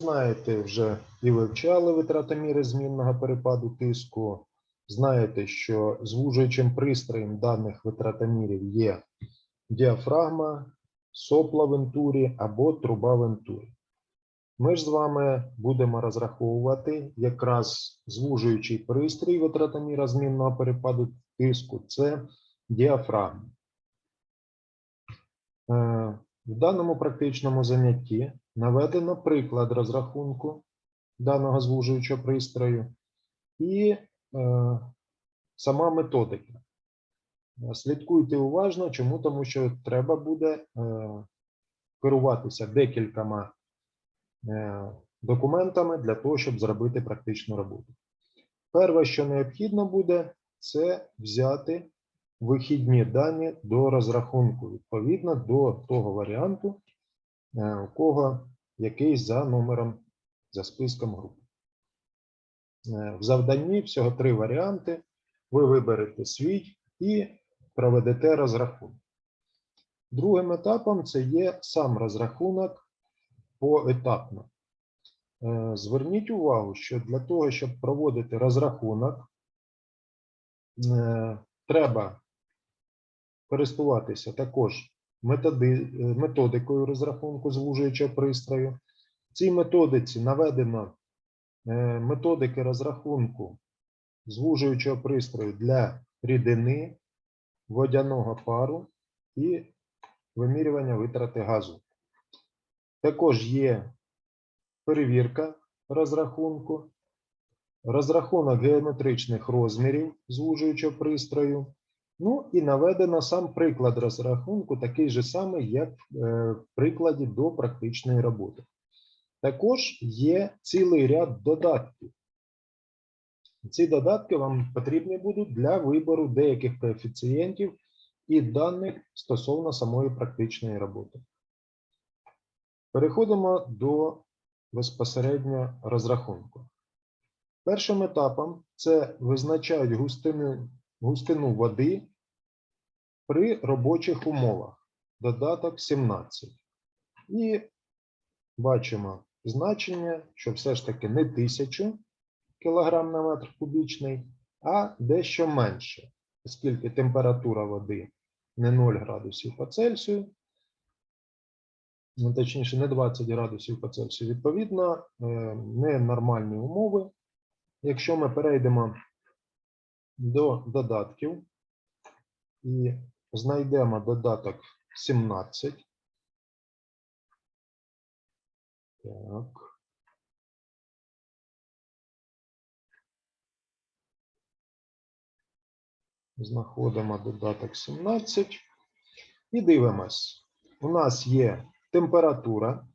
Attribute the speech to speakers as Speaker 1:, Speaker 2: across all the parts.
Speaker 1: знаєте вже і вивчали витратоміри змінного перепаду тиску. Знаєте, що звужуючим пристроєм даних витратомірів є діафрагма, сопла вентурі або труба вентурі. Ми ж з вами будемо розраховувати якраз звужуючий пристрій витратоміра змінного перепаду тиску це діафрагма. В даному практичному занятті наведено приклад розрахунку даного звужуючого пристрою і е, сама методика. Слідкуйте уважно, чому? Тому що треба буде е, керуватися декількома е, документами для того, щоб зробити практичну роботу. Перше, що необхідно буде, це взяти вихідні дані до розрахунку відповідно до того варіанту, е, у кого якийсь за номером за списком групи. Е, В завданні всього три варіанти. Ви виберете свій і проведете розрахунок. Другим етапом це є сам розрахунок поетапно. Е, Зверніть увагу, що для того, щоб проводити розрахунок, треба користуватися також е, методикою розрахунку звужуючого пристрою. В цій методиці наведено е, методики розрахунку звужуючого пристрою для рідини, водяного пару і вимірювання витрати газу. Також є перевірка розрахунку, розрахунок геометричних розмірів звужуючого пристрою. Ну і наведено сам приклад розрахунку, такий же самий, як е, в прикладі до практичної роботи. Також є цілий ряд додатків. Ці додатки вам потрібні будуть для вибору деяких коефіцієнтів і даних стосовно самої практичної роботи. Переходимо до безпосередньо розрахунку. Першим етапом це визначають густину, густину води при робочих умовах. Додаток 17. І бачимо значення, що все ж таки не 1000 кг на метр кубічний, а дещо менше, оскільки температура води не 0 градусів по Цельсію, ну, точніше, не 20 градусів по Цельсію, відповідно, е, ненормальні умови. Якщо ми перейдемо до додатків і знайдемо додаток 17. Так. Знаходимо додаток 17 і дивимось. У нас є температура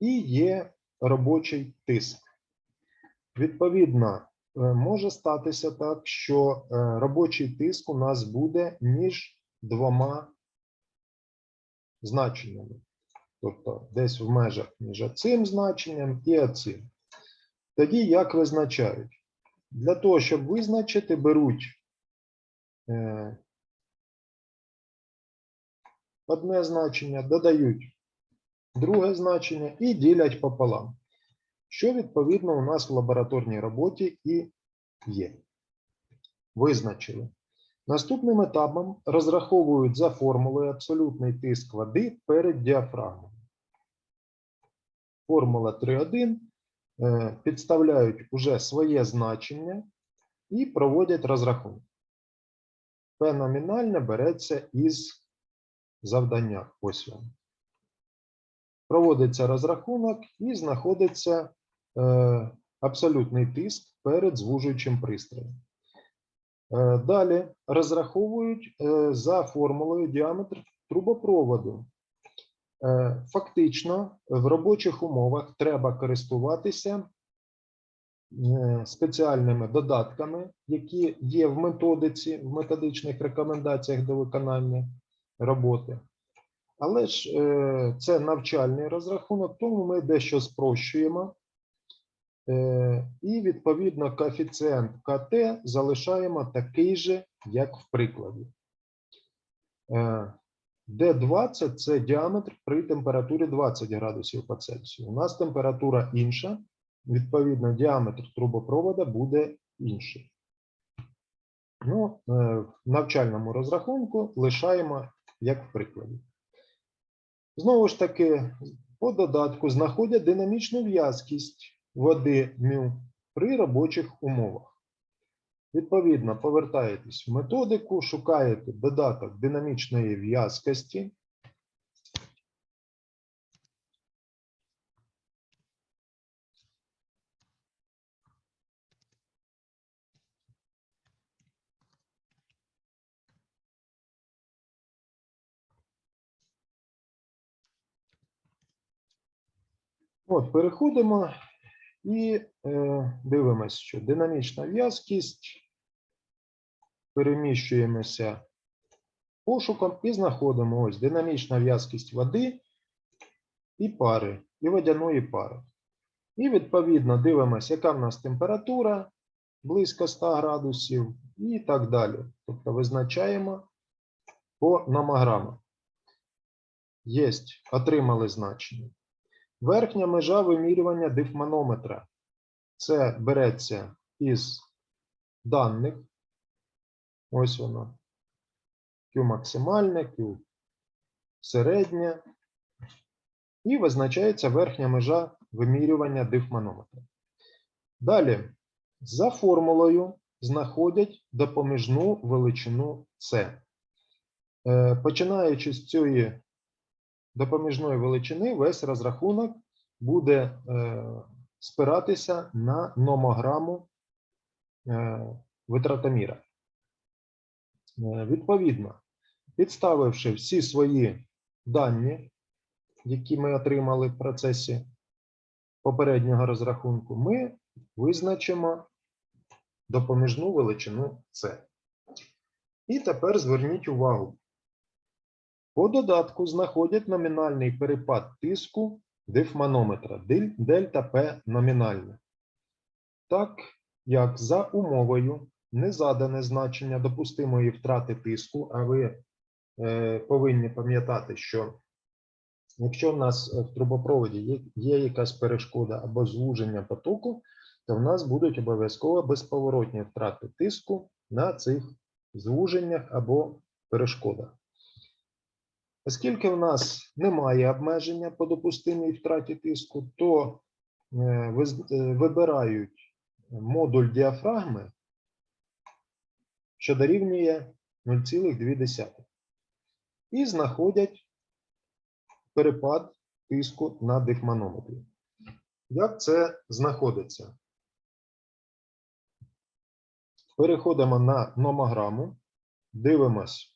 Speaker 1: і є робочий тиск. Відповідно, може статися так, що е, робочий тиск у нас буде між двома значеннями. Тобто десь в межах між цим значенням і оцим. Тоді як визначають? Для того, щоб визначити, беруть е, одне значення, додають друге значення і ділять пополам що відповідно у нас в лабораторній роботі і є. Визначили. Наступним етапом розраховують за формулою абсолютний тиск води перед діафрагмою. Формула 3.1 е, підставляють уже своє значення і проводять розрахунок. П номінальне береться із завдання. Ось він. Проводиться розрахунок і знаходиться абсолютний тиск перед звужуючим пристроєм. Е, далі розраховують е, за формулою діаметр трубопроводу. Е, фактично, в робочих умовах треба користуватися е, спеціальними додатками, які є в методиці, в методичних рекомендаціях до виконання роботи. Але ж е, це навчальний розрахунок, тому ми дещо спрощуємо. Е, і, відповідно, коефіцієнт КТ залишаємо такий же, як в прикладі. Е, де 20 це діаметр при температурі 20 градусів по Цельсію. У нас температура інша, відповідно, діаметр трубопровода буде інший. Ну, е, в навчальному розрахунку лишаємо як в прикладі. Знову ж таки, по додатку знаходять динамічну в'язкість води μ при робочих умовах. Відповідно, повертаєтесь в методику, шукаєте додаток динамічної в'язкості. От, переходимо і е, дивимося, що динамічна в'язкість. Переміщуємося пошуком і знаходимо ось динамічна в'язкість води і пари, і водяної пари. І відповідно дивимося, яка в нас температура близько 100 градусів і так далі. Тобто визначаємо по номограмах. Єсть, отримали значення. Верхня межа вимірювання дифманометра. Це береться із даних. Ось воно. Q максимальне, Q середнє. І визначається верхня межа вимірювання дифманометра. Далі, за формулою знаходять допоміжну величину С. Е, Починаючи з цієї допоміжної величини, весь розрахунок буде е, спиратися на номограму е, витратоміра. Е, Відповідно, підставивши всі свої дані, які ми отримали в процесі попереднього розрахунку, ми визначимо допоміжну величину С. І тепер зверніть увагу. По додатку знаходять номінальний перепад тиску дифманометра дель- дельта П номінальне. Так як за умовою не задане значення допустимої втрати тиску, а ви е, повинні пам'ятати, що якщо в нас в трубопроводі є, є якась перешкода або звуження потоку, то в нас будуть обов'язково безповоротні втрати тиску на цих звуженнях або перешкодах. Оскільки в нас немає обмеження по допустимій втраті тиску, то е, е, вибирають модуль діафрагми, що дорівнює 0,2. І знаходять перепад тиску на дифманометрі. Як це знаходиться? Переходимо на номограму, дивимось.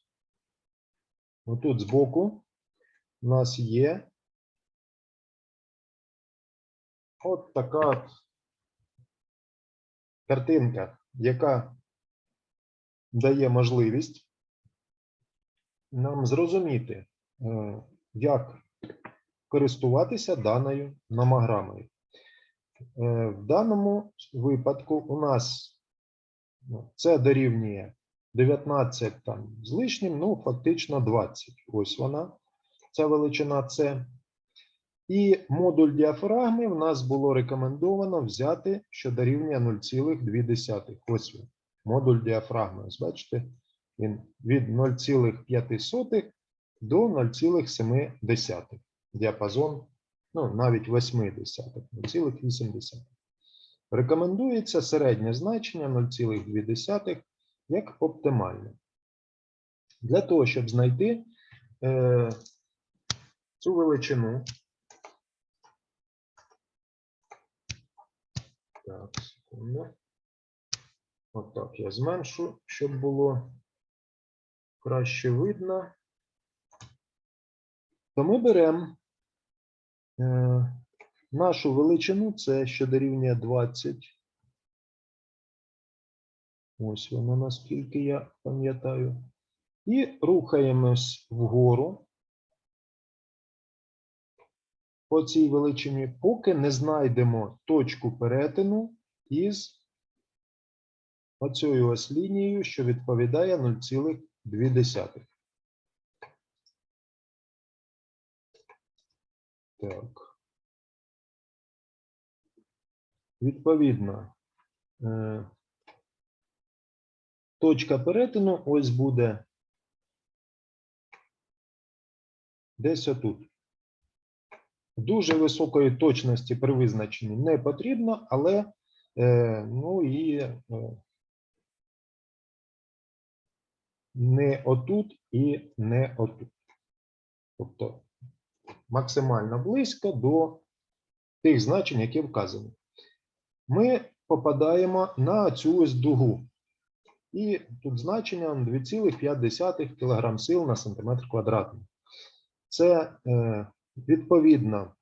Speaker 1: Отут збоку у нас є от така картинка, яка дає можливість нам зрозуміти, е, як користуватися даною номограмою. Е, В даному випадку у нас ну, це дорівнює 19 там з лишнім, ну фактично 20. Ось вона, ця величина С. І модуль діафрагми в нас було рекомендовано взяти, що дорівнює 0,2. Ось він, модуль діафрагми. Ось бачите, він від 0,5 до 0,7 діапазон, ну навіть 80, 0,8. Рекомендується середнє значення 0,2 як оптимальне. Для того, щоб знайти е, цю величину. Так, секунду. Отак я зменшу, щоб було краще видно. То ми беремо е, нашу величину, це що дорівнює 20. Ось воно, наскільки я пам'ятаю. І рухаємось вгору по цій величині, поки не знайдемо точку перетину із оцією ось лінією, що відповідає 0,2. Так. Відповідно, е, точка перетину ось буде десь отут. Дуже високої точності при визначенні не потрібно, але е, ну і е, не отут і не отут. Тобто максимально близько до тих значень, які вказані. Ми попадаємо на цю ось дугу. І тут значення 2,5 кг сил на сантиметр квадратний. Це е, відповідно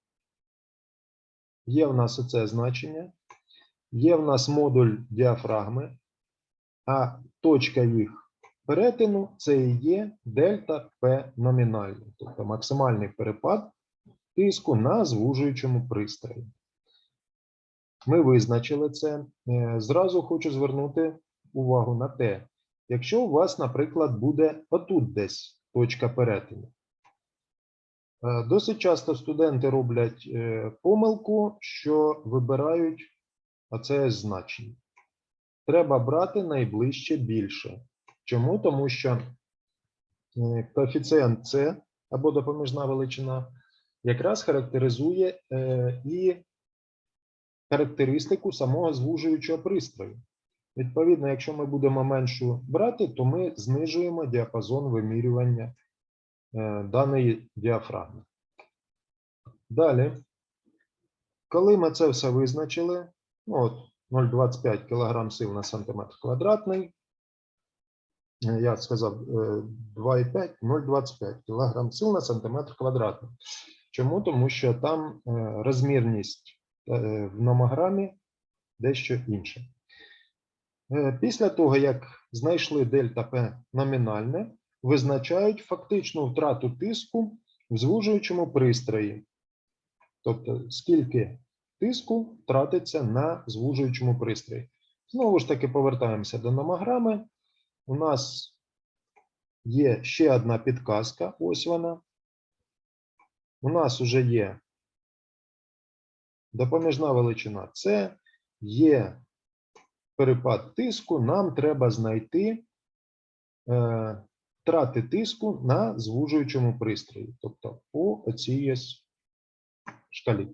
Speaker 1: є в нас оце значення, є в нас модуль діафрагми, а точка їх перетину це і є дельта П номінальний, тобто максимальний перепад тиску на звужуючому пристрої. Ми визначили це. Е, Зразу хочу звернути увагу на те, якщо у вас, наприклад, буде отут десь точка перетину. Е, Досить часто студенти роблять е, помилку, що вибирають оце значення. Треба брати найближче більше. Чому? Тому що е, коефіцієнт С або допоміжна величина якраз характеризує і характеристику самого звужуючого пристрою. Відповідно, якщо ми будемо меншу брати, то ми знижуємо діапазон вимірювання е, даної діафрагми. Далі, коли ми це все визначили, ну от 0,25 кг сил на сантиметр квадратний, е, я сказав е, 2,5, 0,25 кг сил на сантиметр квадратний. Чому? Тому що там е, розмірність в номограмі дещо інша. Е, Після того, як знайшли дельта П номінальне, визначають фактичну втрату тиску в звужуючому пристрої. Тобто, скільки тиску втратиться на звужуючому пристрої. Знову ж таки, повертаємося до номограми. У нас є ще одна підказка, ось вона. У нас вже є допоміжна величина С, є перепад тиску, нам треба знайти е, втрати тиску на звужуючому пристрої, тобто по ось шкалі.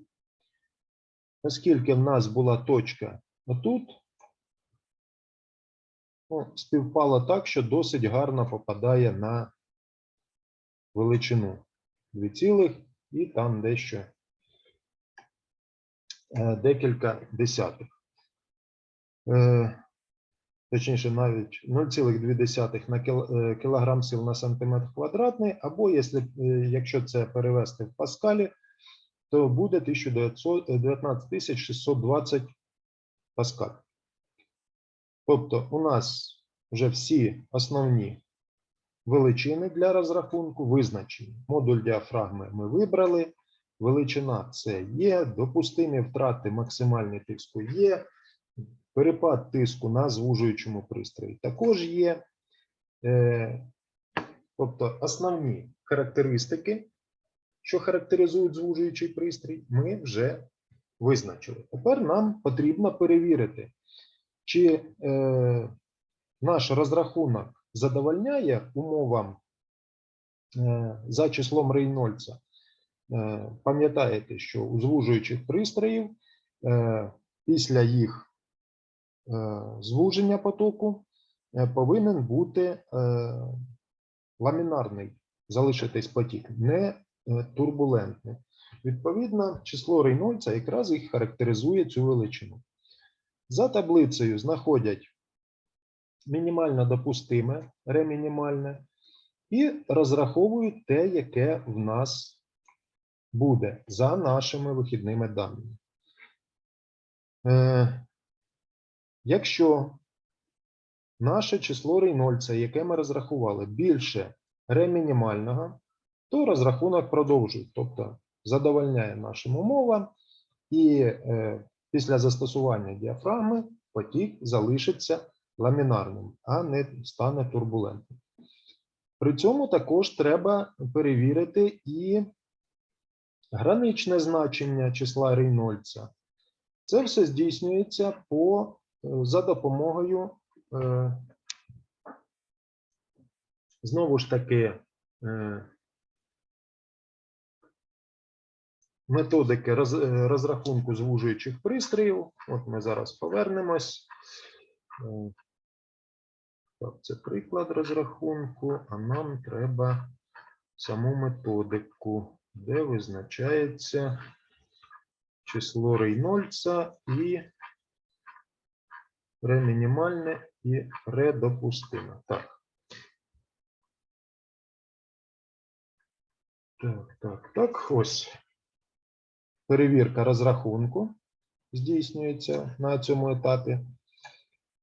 Speaker 1: Оскільки в нас була точка отут, ну, співпало так, що досить гарно попадає на величину 2 цілих і там дещо е, декілька десятих. Е, Точніше, навіть 0,2 на е, кілограм сил на сантиметр квадратний, або якщо, е, це перевести в паскалі, то буде 1900 е, 19 620 паскаль. Тобто у нас вже всі основні величини для розрахунку визначені. Модуль діафрагми ми вибрали, величина це є, допустимі втрати максимальний тиску є, перепад тиску на звужуючому пристрої також є. Е, Тобто основні характеристики, що характеризують звужуючий пристрій, ми вже визначили. Тепер нам потрібно перевірити, чи е, наш розрахунок задовольняє умовам е, за числом Рейнольдса. Е, Пам'ятаєте, що у звужуючих пристроїв е, після їх звуження потоку е, повинен бути е, ламінарний залишитись потік, не е, турбулентний. Відповідно, число Рейнольдса якраз і характеризує цю величину. За таблицею знаходять мінімально допустиме, ремінімальне, і розраховують те, яке в нас буде за нашими вихідними даними. Якщо наше число Рейнольдса, яке ми розрахували, більше ремінімального, то розрахунок продовжують, тобто задовольняє нашим умовам, і е, після застосування діафрагми потік залишиться ламінарним, а не стане турбулентним. При цьому також треба перевірити і граничне значення числа Рейнольдса. Це все здійснюється по, за допомогою е, знову ж таки е, методики е, розрахунку звужуючих пристроїв. От ми зараз повернемось. Це приклад розрахунку, а нам треба саму методику, де визначається число Рейнольдса і ремінімальне і редопустиме. Так. Так, так, так, ось. Перевірка розрахунку здійснюється на цьому етапі.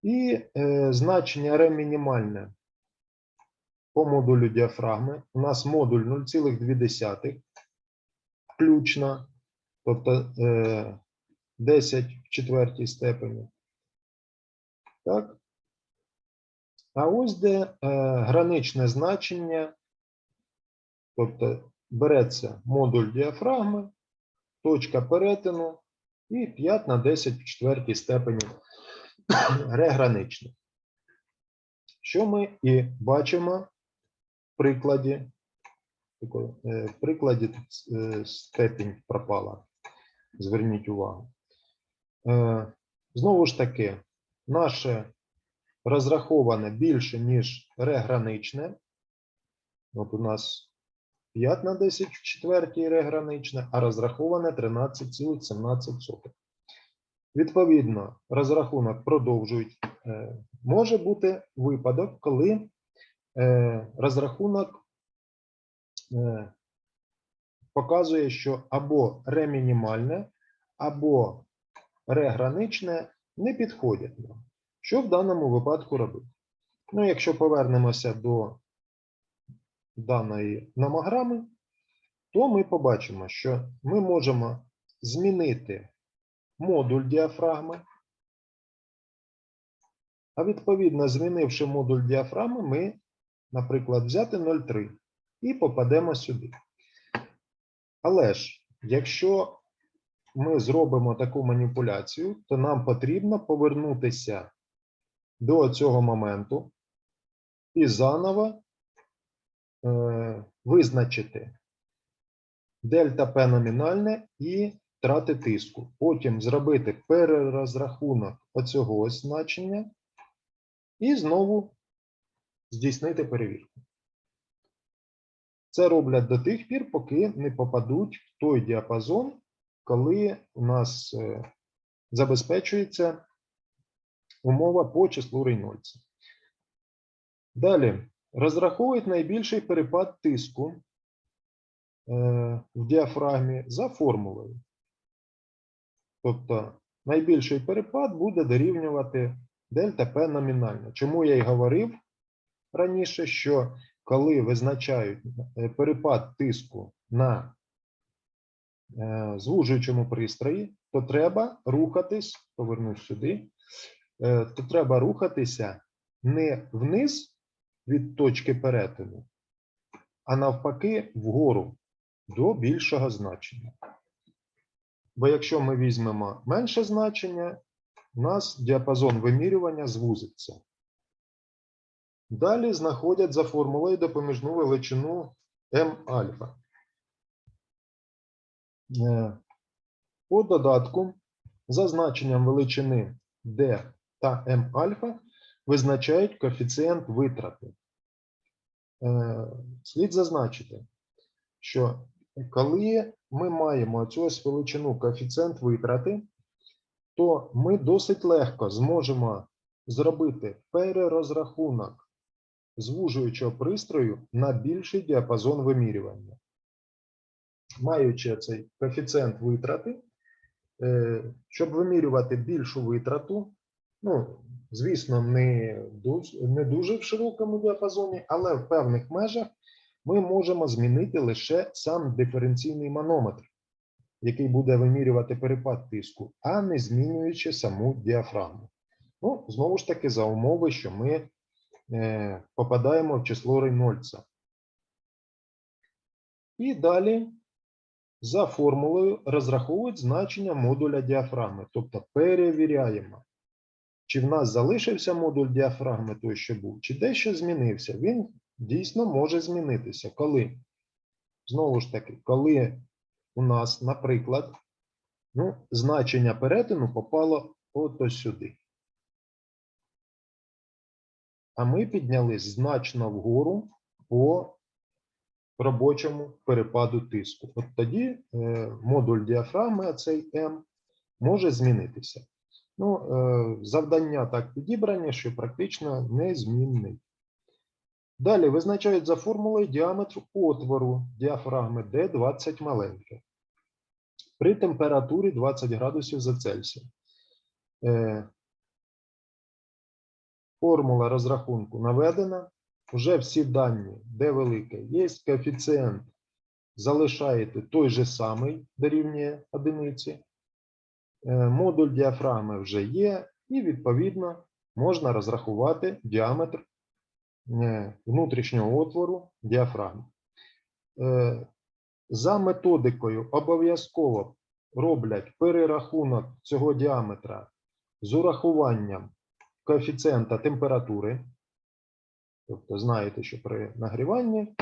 Speaker 1: І е, значення ре мінімальне по модулю діафрагми. У нас модуль 0,2 включно, тобто е, 10 в четвертій степені. Так. А ось де е, граничне значення, тобто береться модуль діафрагми, точка перетину і 5 на 10 в четвертій степені реграничне. Що ми і бачимо в прикладі, е, в прикладі е, степінь пропала. Зверніть увагу. Е, Знову ж таки, наше розраховане більше, ніж реграничне. От у нас 5 на 10 в четвертій реграничне, а розраховане 13,17. Відповідно, розрахунок продовжують. Е, Може бути випадок, коли е, розрахунок е, показує, що або ремінімальне, або реграничне не підходять нам. Що в даному випадку робити? Ну, якщо повернемося до даної номограми, то ми побачимо, що ми можемо змінити модуль діафрагми. А відповідно, змінивши модуль діафрагми, ми, наприклад, взяти 0,3 і попадемо сюди. Але ж, якщо ми зробимо таку маніпуляцію, то нам потрібно повернутися до цього моменту і заново е, визначити дельта П номінальне і втрати тиску. Потім зробити перерозрахунок оцього ось значення і знову здійснити перевірку. Це роблять до тих пір, поки не попадуть в той діапазон, коли у нас е, забезпечується умова по числу Рейнольдса. Далі розраховують найбільший перепад тиску е, в діафрагмі за формулою. Тобто найбільший перепад буде дорівнювати дельта П номінально. Чому я й говорив раніше, що коли визначають е, перепад тиску на звужуючому пристрої, то треба рухатись, повернусь сюди, е, то треба рухатися не вниз від точки перетину, а навпаки вгору до більшого значення. Бо якщо ми візьмемо менше значення, у нас діапазон вимірювання звузиться. Далі знаходять за формулою допоміжну величину М-альфа. Е, По додатку за значенням величини D та М-альфа визначають коефіцієнт витрати. Е, Слід зазначити, що коли ми маємо цю ось величину коефіцієнт витрати, то ми досить легко зможемо зробити перерозрахунок звужуючого пристрою на більший діапазон вимірювання. Маючи цей коефіцієнт витрати, е, щоб вимірювати більшу витрату, ну, звісно, не дуже, не дуже в широкому діапазоні, але в певних межах ми можемо змінити лише сам диференційний манометр, який буде вимірювати перепад тиску, а не змінюючи саму діафрагму. Ну, знову ж таки, за умови, що ми е, попадаємо в число Рейнольдса. І далі за формулою розраховують значення модуля діафрагми, тобто перевіряємо, чи в нас залишився модуль діафрагми той, що був, чи дещо змінився. Він дійсно може змінитися. Коли? Знову ж таки, коли у нас, наприклад, ну, значення перетину попало от ось сюди. А ми піднялись значно вгору по робочому перепаду тиску. От тоді е, модуль діафрагми, цей М, може змінитися. Ну, е, завдання так підібрані, що практично незмінний. Далі визначають за формулою діаметр отвору діафрагми D20 маленьке. При температурі 20 градусів за Цельсієм. Е, Формула розрахунку наведена. Вже всі дані, де велике, є коефіцієнт, залишаєте той же самий, дорівнює одиниці. Е, Модуль діафрагми вже є, і відповідно можна розрахувати діаметр е, внутрішнього отвору діафрагми. Е, За методикою обов'язково роблять перерахунок цього діаметра з урахуванням коефіцієнта температури. Тобто знаєте, що при нагріванні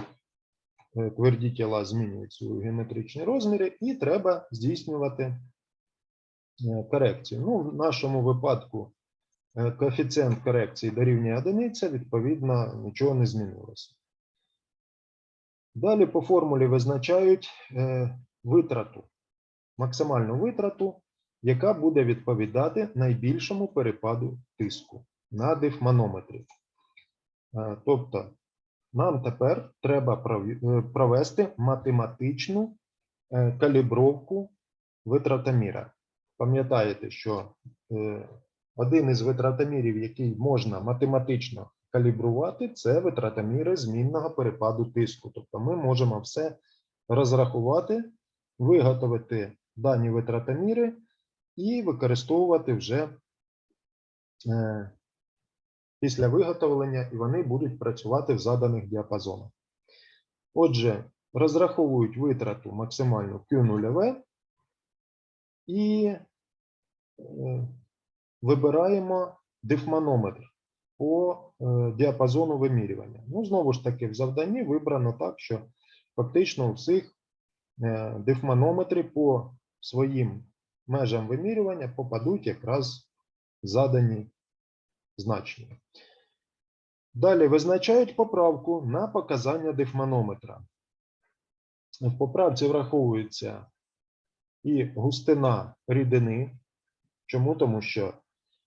Speaker 1: е, тверді тіла змінюють свої геометричні розміри, і треба здійснювати е, корекцію. Ну, в нашому випадку е, коефіцієнт корекції дорівнює одиниця, відповідно, нічого не змінилося. Далі по формулі визначають витрату, максимальну витрату, яка буде відповідати найбільшому перепаду тиску на дифманометрі. Е, Тобто, нам тепер треба е, провести математичну е, калібровку витратоміра. Пам'ятаєте, що один із витратомірів, який можна математично калібрувати, це витратоміри змінного перепаду тиску. Тобто ми можемо все розрахувати, виготовити дані витратоміри і використовувати вже після виготовлення, і вони будуть працювати в заданих діапазонах. Отже, розраховують витрату максимальну Q0V і е, вибираємо дифманометр по е, діапазону вимірювання. Ну, знову ж таки, в завданні вибрано так, що фактично у всіх е, дифманометри по своїм межам вимірювання попадуть якраз задані значення. Далі визначають поправку на показання дифманометра. В поправці враховується і густина рідини. Чому? Тому що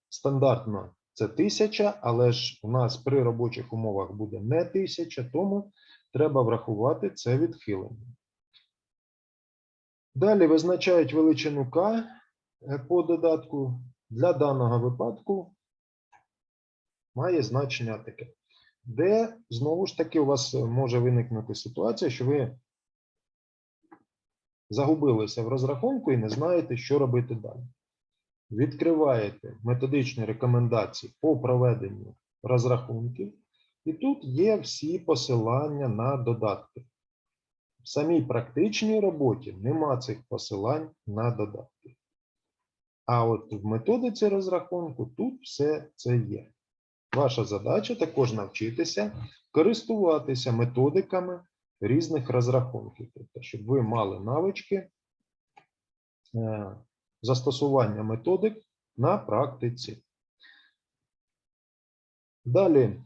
Speaker 1: стандартно це 1000, але ж у нас при робочих умовах буде не 1000, тому треба врахувати це відхилення. Далі визначають величину К по додатку. Для даного випадку має значення таке, де знову ж таки у вас може виникнути ситуація, що ви загубилися в розрахунку і не знаєте, що робити далі. Відкриваєте методичні рекомендації по проведенню розрахунків, і тут є всі посилання на додатки. В самій практичній роботі нема цих посилань на додатки. А от в методиці розрахунку тут все це є. Ваша задача також навчитися користуватися методиками різних розрахунків, тобто, щоб ви мали навички е, застосування методик на практиці. Далі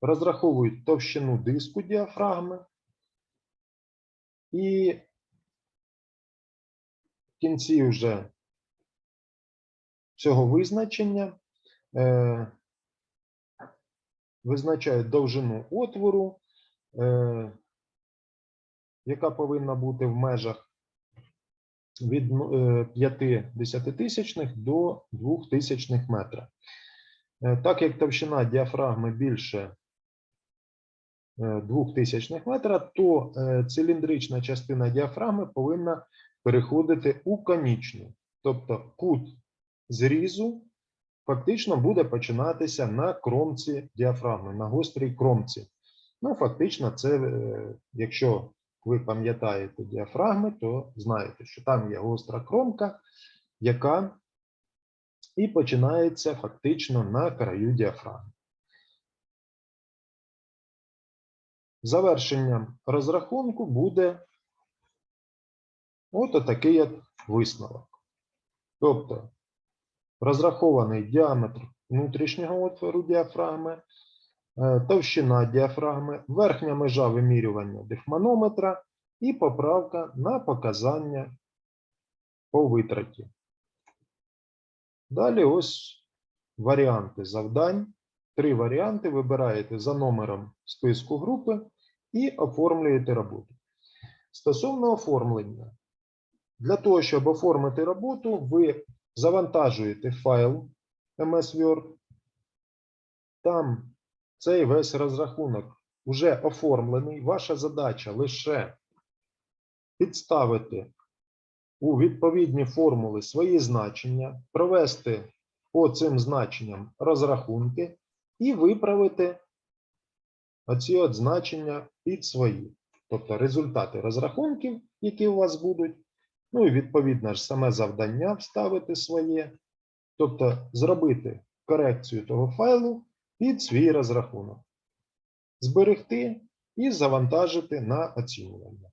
Speaker 1: розраховують товщину диску діафрагми і в кінці вже цього визначення е, визначають довжину отвору, е, яка повинна бути в межах від ну, 5 десятитисячних до 2 тисячних метра. Е, Так як товщина діафрагми більше 2 тисячних метра, то е, циліндрична частина діафрагми повинна переходити у конічну. Тобто кут зрізу фактично буде починатися на кромці діафрагми, на гострій кромці. Ну, фактично, це, е, якщо ви пам'ятаєте діафрагми, то знаєте, що там є гостра кромка, яка і починається фактично на краю діафрагми. Завершенням розрахунку буде от такий от висновок. Тобто розрахований діаметр внутрішнього отвору діафрагми, е, товщина діафрагми, верхня межа вимірювання дифманометра і поправка на показання по витраті. Далі ось варіанти завдань. Три варіанти вибираєте за номером списку групи і оформлюєте роботу. Стосовно оформлення, для того, щоб оформити роботу, ви завантажуєте файл MS Word. Там цей весь розрахунок вже оформлений. Ваша задача лише підставити у відповідні формули свої значення, провести по цим значенням розрахунки і виправити оці от значення під свої. Тобто результати розрахунків, які у вас будуть, ну і відповідно ж саме завдання вставити своє, тобто зробити корекцію того файлу під свій розрахунок, зберегти і завантажити на оцінювання.